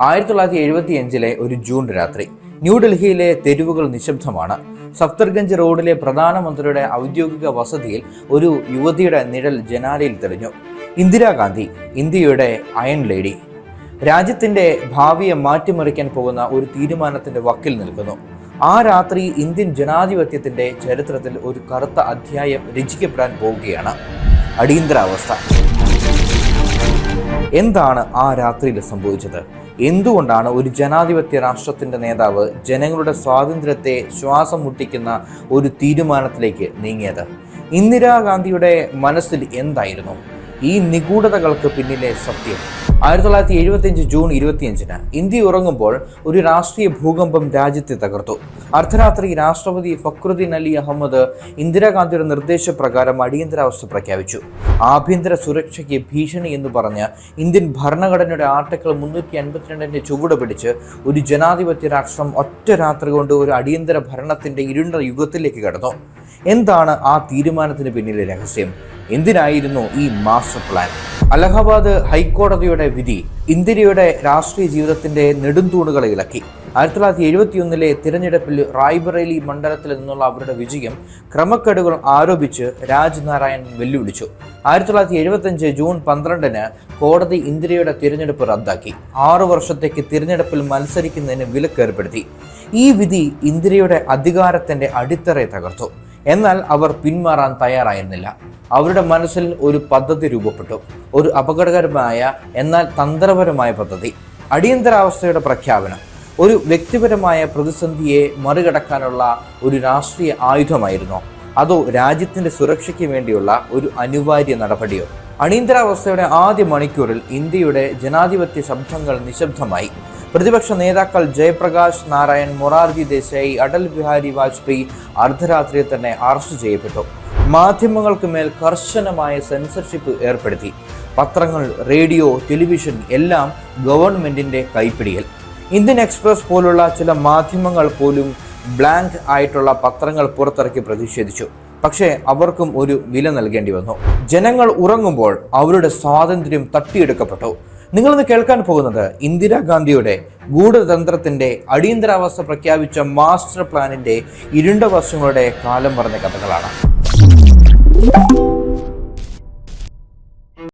ആയിരത്തി തൊള്ളായിരത്തി എഴുപത്തി അഞ്ചിലെ ഒരു ജൂൺ രാത്രി ന്യൂഡൽഹിയിലെ തെരുവുകൾ നിശബ്ദമാണ്. സഫ്തർഗഞ്ച് റോഡിലെ പ്രധാനമന്ത്രിയുടെ ഔദ്യോഗിക വസതിയിൽ ഒരു യുവതിയുടെ നിഴൽ ജനാലയിൽ തെളിഞ്ഞു. ഇന്ദിരാഗാന്ധി ഇന്ത്യയുടെ അയൺ ലേഡി. രാജ്യത്തിന്റെ ഭാവിയെ മാറ്റിമറിക്കാൻ പോകുന്ന ഒരു തീരുമാനത്തിന്റെ വക്കിൽ നിൽക്കുന്നു. ആ രാത്രി ഇന്ത്യൻ ജനാധിപത്യത്തിന്റെ ചരിത്രത്തിൽ ഒരു കറുത്ത അധ്യായം രചിക്കപ്പെടാൻ പോവുകയാണ്. അടിയന്തരാവസ്ഥ. എന്താണ് ആ രാത്രിയിൽ സംഭവിച്ചത്? എന്തുകൊണ്ടാണ് ഒരു ജനാധിപത്യ രാഷ്ട്രത്തിന്റെ നേതാവ് ജനങ്ങളുടെ സ്വാതന്ത്ര്യത്തെ ശ്വാസം മുട്ടിക്കുന്ന ഒരു തീരുമാനത്തിലേക്ക് നീങ്ങിയത്? ഇന്ദിരാഗാന്ധിയുടെ മനസ്സിൽ എന്തായിരുന്നു? ഈ നിഗൂഢതകൾക്ക് പിന്നിലെ സത്യം. ആയിരത്തി തൊള്ളായിരത്തി എഴുപത്തി അഞ്ച് ജൂൺ ഇരുപത്തിയഞ്ചിന് ഇന്ത്യ ഉറങ്ങുമ്പോൾ ഒരു രാഷ്ട്രീയ ഭൂകമ്പം രാജ്യത്തെ തകർത്തു. അർദ്ധരാത്രി രാഷ്ട്രപതി ഫക്രുദ്ദീൻ അലി അഹമ്മദ് ഇന്ദിരാഗാന്ധിയുടെ നിർദ്ദേശപ്രകാരം അടിയന്തരാവസ്ഥ പ്രഖ്യാപിച്ചു. ആഭ്യന്തര സുരക്ഷയ്ക്ക് ഭീഷണി എന്ന് പറഞ്ഞ് ഇന്ത്യൻ ഭരണഘടനയുടെ ആർട്ടിക്കിൾ മുന്നൂറ്റി അൻപത്തിരണ്ടിന്റെ ചുവട് പിടിച്ച് ഒരു ജനാധിപത്യ രാഷ്ട്രം ഒറ്റ രാത്രി കൊണ്ട് ഒരു അടിയന്തര ഭരണത്തിന്റെ ഇരുണ്ട യുഗത്തിലേക്ക് കടന്നു. എന്താണ് ആ തീരുമാനത്തിന് പിന്നിലെ രഹസ്യം? എന്തിനായിരുന്നു ഈ മാസ്റ്റർ പ്ലാൻ? അലഹബാദ് ഹൈക്കോടതിയുടെ വിധി ഇന്ദിരയുടെ രാഷ്ട്രീയ ജീവിതത്തിന്റെ നെടുന്തൂണുകളെ ഇളക്കി. ആയിരത്തി തൊള്ളായിരത്തി എഴുപത്തിയൊന്നിലെ തിരഞ്ഞെടുപ്പിൽ റായ്ബറേലി മണ്ഡലത്തിൽ നിന്നുള്ള അവരുടെ വിജയം ക്രമക്കേടുകൾ ആരോപിച്ച് രാജ്നാരായൺ വെല്ലുവിളിച്ചു. ആയിരത്തി തൊള്ളായിരത്തി എഴുപത്തഞ്ച് ജൂൺ പന്ത്രണ്ടിന് കോടതി ഇന്ദിരയുടെ തിരഞ്ഞെടുപ്പ് റദ്ദാക്കി. ആറു വർഷത്തേക്ക് തിരഞ്ഞെടുപ്പിൽ മത്സരിക്കുന്നതിന് വിലക്കേർപ്പെടുത്തി. ഈ വിധി ഇന്ദിരയുടെ അധികാരത്തിന്റെ അടിത്തറയെ തകർത്തു. എന്നാൽ അവർ പിന്മാറാൻ തയ്യാറായിരുന്നില്ല. അവരുടെ മനസ്സിൽ ഒരു പദ്ധതി രൂപപ്പെട്ടു. ഒരു അപകടകരമായ എന്നാൽ തന്ത്രപരമായ പദ്ധതി. അടിയന്തരാവസ്ഥയുടെ പ്രഖ്യാപനം. ഒരു വ്യക്തിപരമായ പ്രതിസന്ധിയെ മറികടക്കാനുള്ള ഒരു രാഷ്ട്രീയ ആയുധമായിരുന്നു. അതോ രാജ്യത്തിന്റെ സുരക്ഷയ്ക്ക് വേണ്ടിയുള്ള ഒരു അനിവാര്യ നടപടിയോ? അടിയന്തരാവസ്ഥയുടെ ആദ്യ മണിക്കൂറിൽ ഇന്ത്യയുടെ ജനാധിപത്യ ശബ്ദങ്ങൾ നിശബ്ദമായി. പ്രതിപക്ഷ നേതാക്കൾ ജയപ്രകാശ് നാരായൺ മൊറാർജി ദേശായി അടൽ ബിഹാരി വാജ്പേയി അർദ്ധരാത്രിയിൽ തന്നെ അറസ്റ്റ് ചെയ്യപ്പെട്ടു. മാധ്യമങ്ങൾക്ക് മേൽ കർശനമായ സെൻസർഷിപ്പ് ഏർപ്പെടുത്തി. പത്രങ്ങൾ റേഡിയോ ടെലിവിഷൻ എല്ലാം ഗവൺമെന്റിന്റെ കൈപ്പിടിയിൽ. ഇന്ത്യൻ എക്സ്പ്രസ് പോലുള്ള ചില മാധ്യമങ്ങൾ പോലും ബ്ലാങ്ക് ആയിട്ടുള്ള പത്രങ്ങൾ പുറത്തിറക്കി പ്രതിഷേധിച്ചു. പക്ഷേ അവർക്കും ഒരു വില നൽകേണ്ടി വന്നു. ജനങ്ങൾ ഉറങ്ങുമ്പോൾ അവരുടെ സ്വാതന്ത്ര്യം തട്ടിയെടുക്കപ്പെട്ടു. നിങ്ങളിന്ന് കേൾക്കാൻ പോകുന്നത് ഇന്ദിരാഗാന്ധിയുടെ ഗൂഢതന്ത്രത്തിന്റെ അടിയന്തരാവസ്ഥ പ്രഖ്യാപിച്ച മാസ്റ്റർ പ്ലാനിന്റെ ഇരുണ്ട വർഷങ്ങളുടെ കാലം പറഞ്ഞ കഥകളാണ്.